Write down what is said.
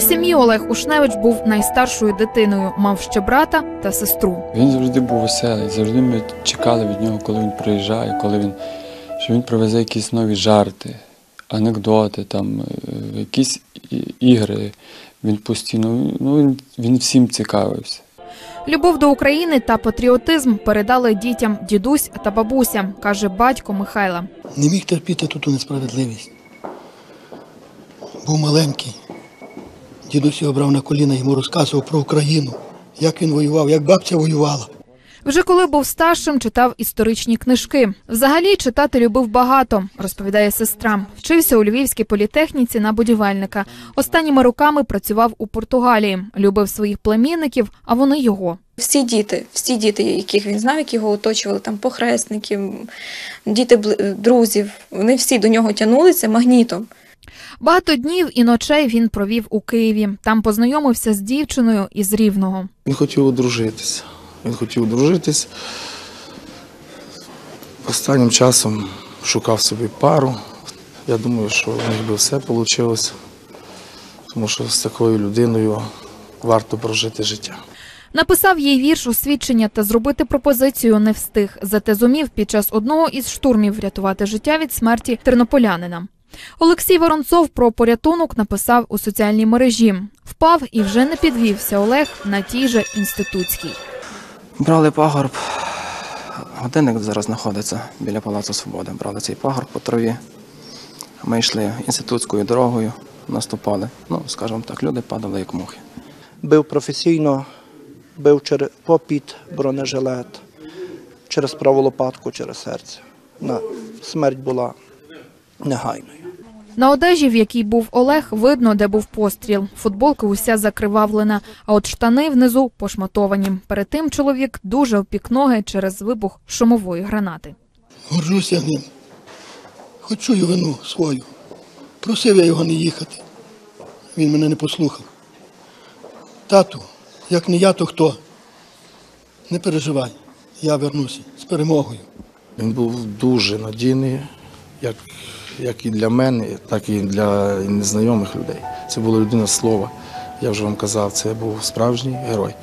сім'ї Олег Ушневич був найстаршою дитиною, мав ще брата та сестру. Він завжди був веселий, завжди ми чекали від нього, коли він приїжджає, коли він, що він привезе якісь нові жарти, анекдоти, там, е, якісь ігри. Він постійно, ну, він, він всім цікавився. Любов до України та патріотизм передали дітям дідусь та бабуся, каже батько Михайла. Не міг терпіти тут несправедливість. Був маленький. Дідусь його брав на коліна, йому розказував про Україну, як він воював, як бабця воювала. Вже коли був старшим, читав історичні книжки. Взагалі читати любив багато, розповідає сестра. Вчився у Львівській політехніці на будівельника. Останніми роками працював у Португалії. Любив своїх племінників, а вони його. Всі діти, всі діти, яких він знав, які його оточували, там похресників, діти друзів, вони всі до нього тягнулися магнітом. Багато днів і ночей він провів у Києві. Там познайомився з дівчиною із Рівного. Він хотів одружитися. Він хотів одружитись. Останнім часом шукав собі пару. Я думаю, що в них би все вийшло, тому що з такою людиною варто прожити життя. Написав їй вірш освідчення та зробити пропозицію не встиг. Зате зумів під час одного із штурмів врятувати життя від смерті тернополянина. Олексій Воронцов про порятунок написав у соціальній мережі. Впав і вже не підвівся Олег на тій же інститутській. Брали пагорб. Годинник зараз знаходиться біля Палацу Свободи. Брали цей пагорб по траві. Ми йшли інститутською дорогою, наступали. Ну, скажімо так, люди падали як мухи. бив професійно, бив через попід бронежилет, через праву лопатку, через серце. На смерть була негайною. На одежі, в якій був Олег, видно, де був постріл. Футболка уся закривавлена, а от штани внизу пошматовані. Перед тим чоловік дуже опік ноги через вибух шумової гранати. Горжуся ним. Хоч чую вину свою. Просив я його не їхати. Він мене не послухав. Тату, як не я, то хто? Не переживай, я вернуся з перемогою. Він був дуже надійний, як, як і для мене, так і для незнайомих людей. Це була людина слова. Я вже вам казав, це був справжній герой.